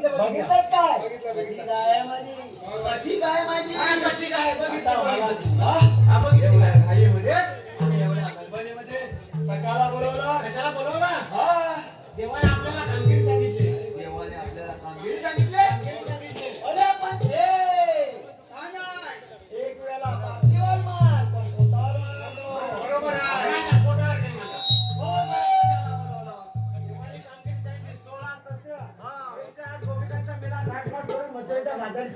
बघितलं काय कधी गाय सकाळला बोलवलं कशाला बोलवलं हा. देवाने आपल्या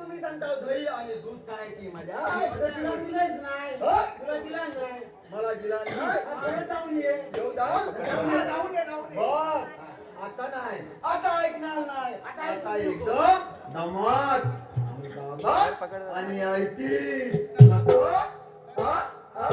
तुम्ही त्यांचा दही आणि दूध करायची मजा तुला दिलंच नाही. तुला दिला नाही. मला दिला नाही. जाऊन ये. जाऊन ये, जाऊन ये, जाऊन आता नाही. आता ऐकणार नाही. आता ऐकू आता नको. एकदम दमात आणि दाबात आणि ऐकी नको? हा? हा?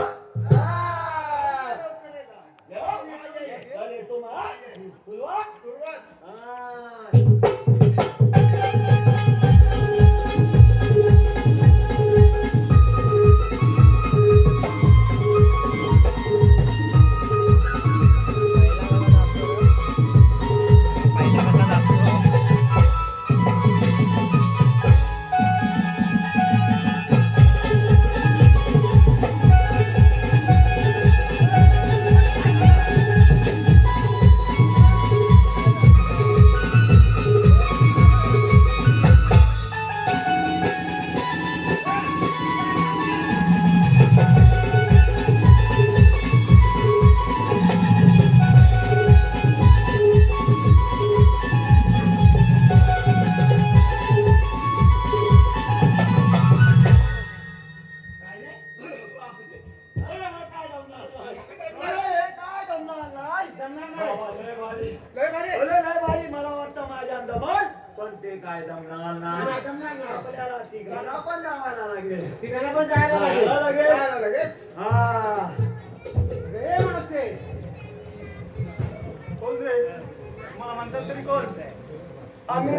आम्ही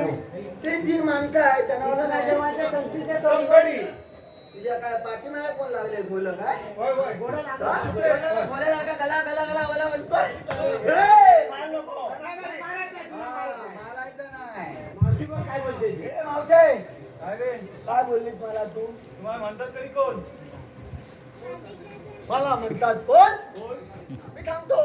तीन तीन माणसं आहे त्यांना माझ्या माझ्या संस्थेच्या चौकडी तुझ्या काय पाठीमाला कोण लागले? काय? गला गला गला गला काय बोलते? अरे काय बोललीस मला तू? तुम्हाला म्हणतात तरी कोण? मला म्हणतात कोण? मी थांबतो.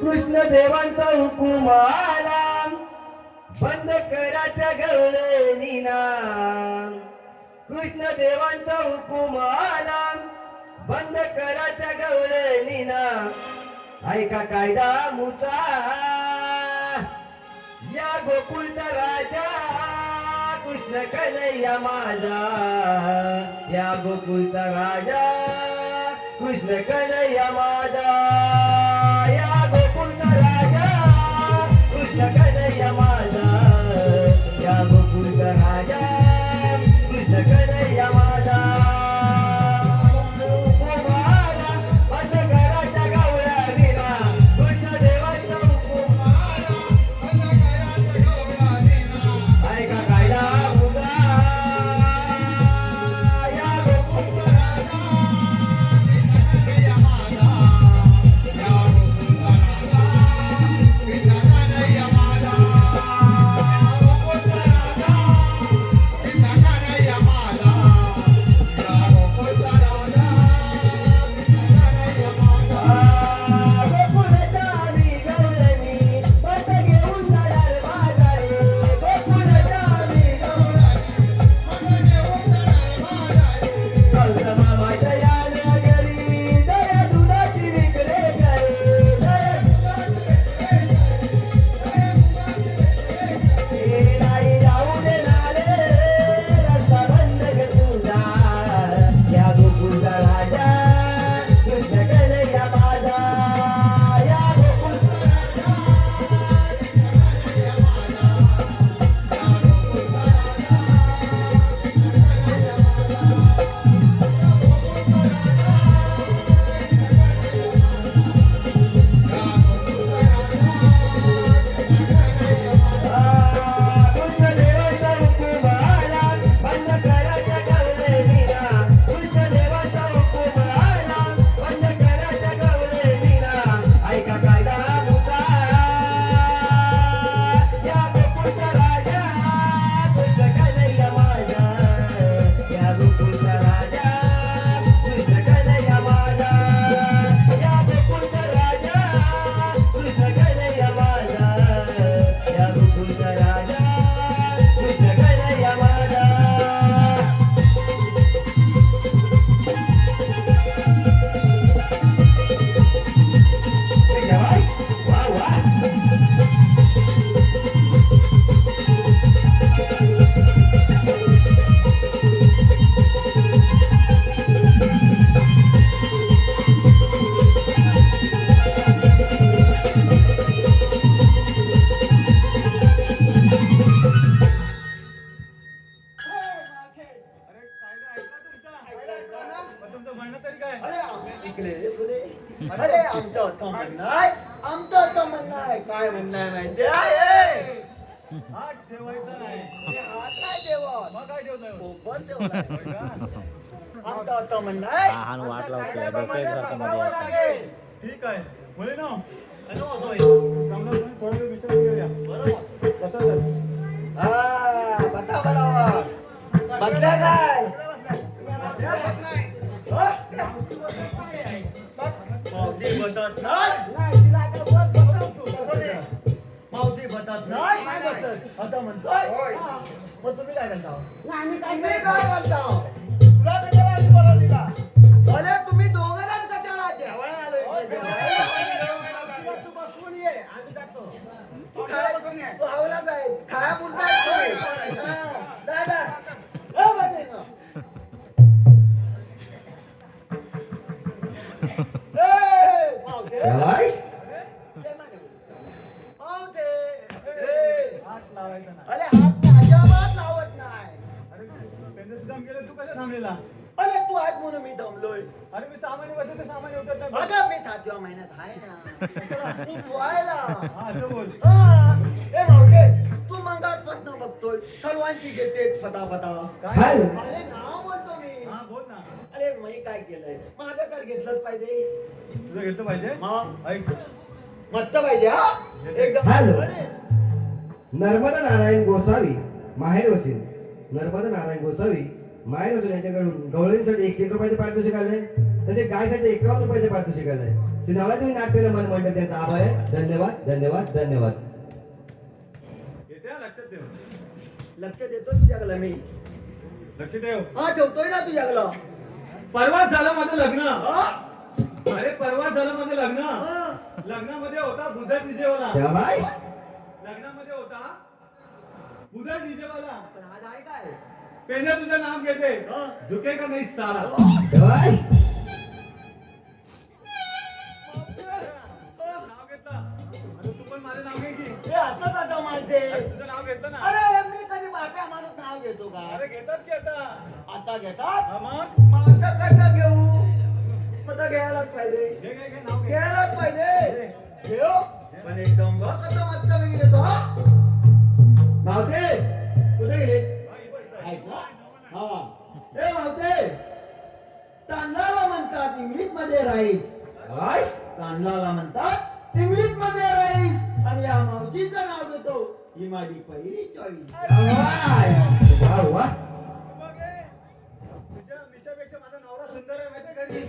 कृष्ण देवांचा हुकुमा शंकराचं निना. कृष्ण देवांचा हुकुम आला. बंद कराचा त्या गवळणीना ऐका कायदा मुचा. या गोकुळचा राजा कृष्ण कन्हैया माझा. या गोकुळचा राजा कृष्ण कन्हैया मावशी बसत नाही मावशी बसत नाही आता म्हणतोय मग तुम्ही काय का? भले तुम्ही दोघं जण कशाला जेवायला बसून ये आम्ही जातो तू खाय- तू हावलाच आहे खायापुरता शाबास. ते अरे आज म्हणून मी दमलोय अरे मी सामान्य बसत ते सामान्य उतरत नाही मी सातव्या महिन्यात आहे ना. तू हा असं बोल हा. ए मावके तू मंगापासून बघतोय. सर्वांची घेते फटा फटा काय? अरे ना? काय केलंय? माझं तर घेतलंच पाहिजे? तुझं घेतलं पाहिजे? मग? ऐक. मस्त पाहिजे हा? एकदम हॅलो. नर्मदा नारायण गोसावी माहेर वसील नर्मदा नारायण गोसावी माहेर वसील यांच्याकडून गवळींसाठी एकशे एक रुपयाचे पारितोषिक आले. तसे गायसाठी एकावन्न रुपयाचे पारितोषिक आले. सुनावाजी नाट्य मन मंडळ त्यांचा आभार आहे. धन्यवाद धन्यवाद धन्यवाद. येते हा, लक्षात ठेव. लक्ष देतो तुझ्याकडे मी? लक्ष ठेव. हा ठेवतोय ना तुझ्याकडं. परवाच झालं माझं लग्न. हा? अरे परवाच झालं माझं लग्न. हा. लग्नामध्ये होता बुधा डीजे वाला शाबाश लग्नामध्ये होता बुधा डीजे वाला पण आज आहे काय? पेने तुझं नाव घेते. हा. झुके का नाही साला शाबाश नाव घेतलं. अरे तू पण माझं नाव घे की. हे तुझं नाव घेतलं ना. अरे! मी कधी बाप्या माणूस नाव घेतो का? अरे घेतात की आता? आता घेतात? हा मग? मग आता कसं घेऊ? आता घ्यायलाच पाहिजे. घे घे घे नाव घे. घ्यायलाच पाहिजे. घेऊ? पण एकदम बघ. कसं मस्त पैकी घेतो हा. मावते कुठे गेले? बघ इथं. ऐक ना हा. ए मावते. तांदळाला म्हणतात इंग्लिशमध्ये राईस शाबाश तांदळाला म्हणतात इंग्लिशमध्ये राईस. आणि या मावशीचं नाव घेतो. ही माझी पहिली चॉईस वा वा बघ हे. तुझ्या मिशापेक्षा माझा नवरा सुंदर आहे माहिती आहे घरी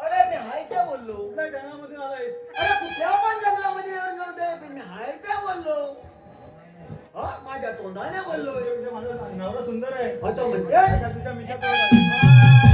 अरे मी हाय त्या बोललो कुठल्या जनामधून आलाय अरे कुठल्या पण जंगलामध्ये येऊन नव्हते पण मी हाय त्या बोललो हा माझ्या तोंडाने बोललो माझा नवरा सुंदर आहे तुझ्या मिशात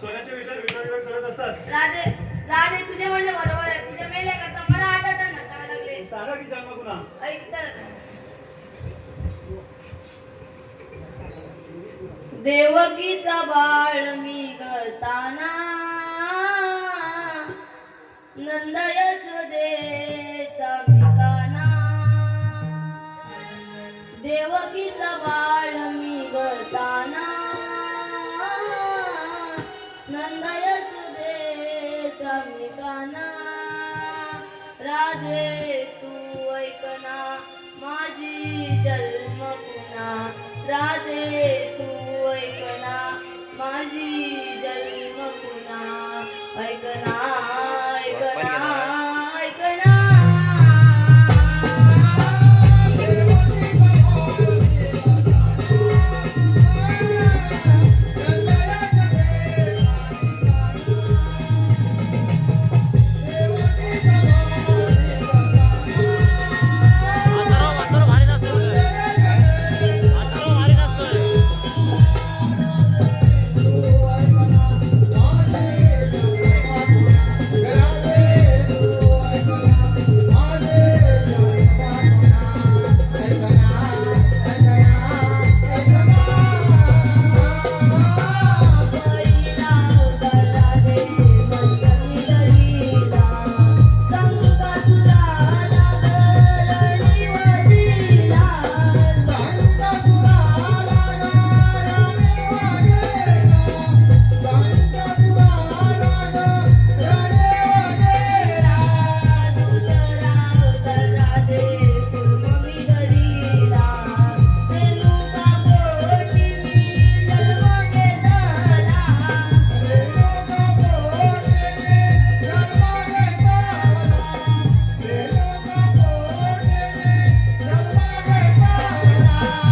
सोन्याचे विचार विचार विचार करत असतात. राधे राधे तुझे म्हणणं बरोबर आहे. तुझ्या मेल्या करता मला आठ आठ नसावे लागले. सांगा की जन्म कुणा ऐक तर. देवकीचा बाळ मी गळताना नंद यशोदेचा मी काना देवकीचा बाळ यशोदेचा राधे तू ऐकना माझी जन्म पुन्हा राधे तू Bye.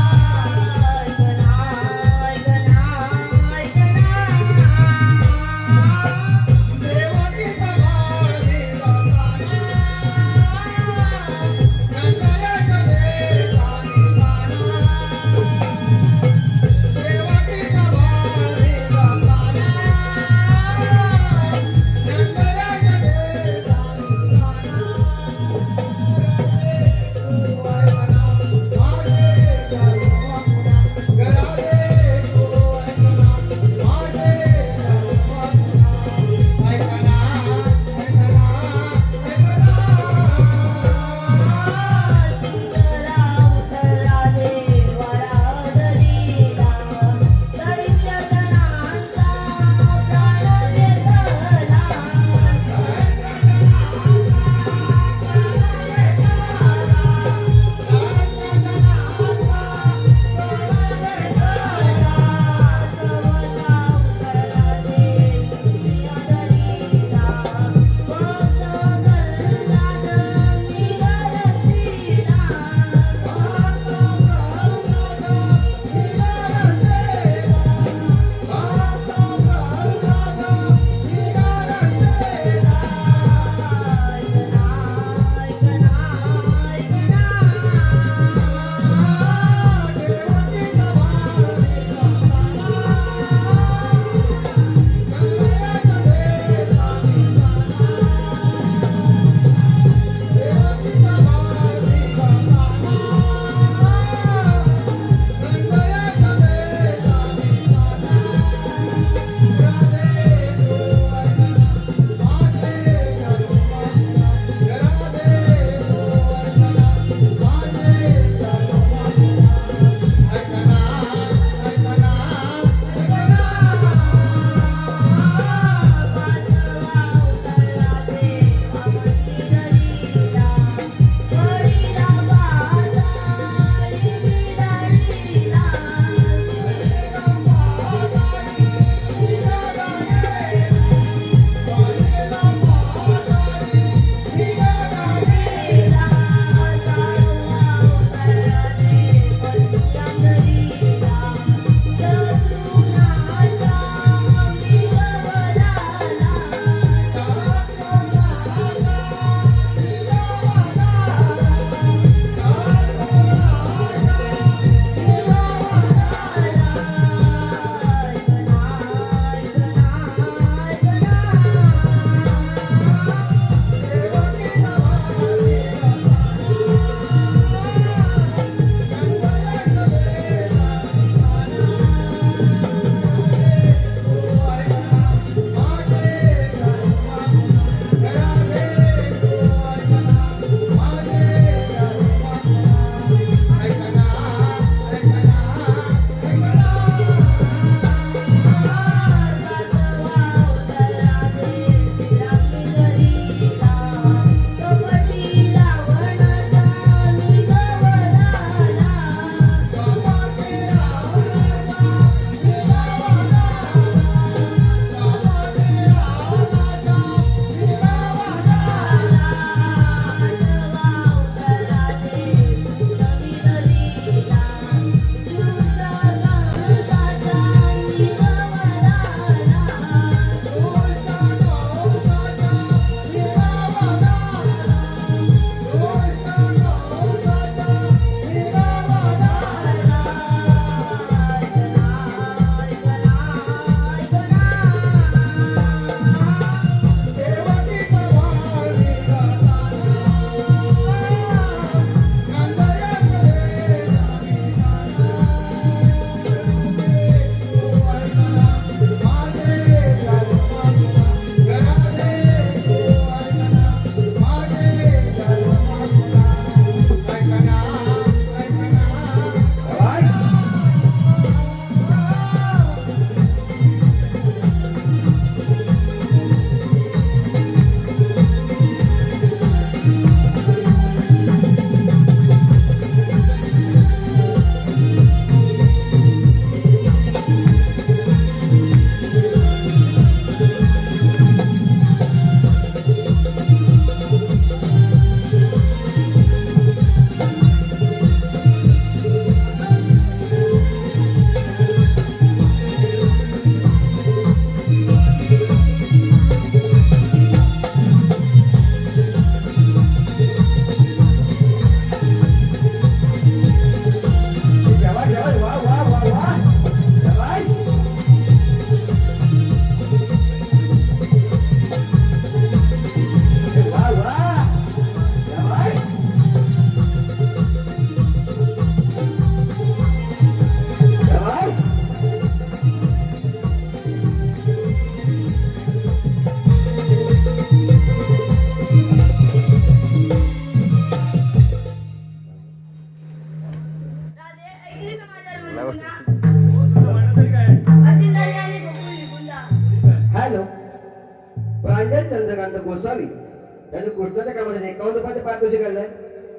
आकृषी करलाय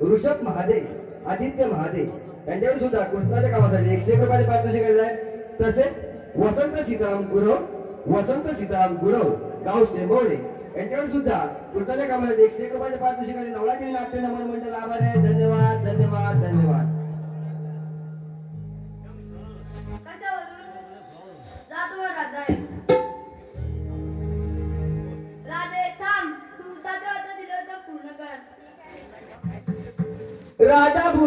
ऋषभ महादेव आदित्य महादेव त्यांच्याकडे सुद्धा कृष्णाच्या कामासाठी एकशे एक रुपयाचे पारितोषिक आहे तसेच वसंत सीताराम गुरव वसंत सीताराम गुरव गाव शेंबवडे यांच्याकडे सुद्धा कृष्णाच्या कामासाठी एकशे एक रुपयाचे पारितोषिक आहे नवरात्री नाट्य नमन मंडळ आभार आहे धन्यवाद धन्यवाद धन्यवाद. राजा. आहे Roda a.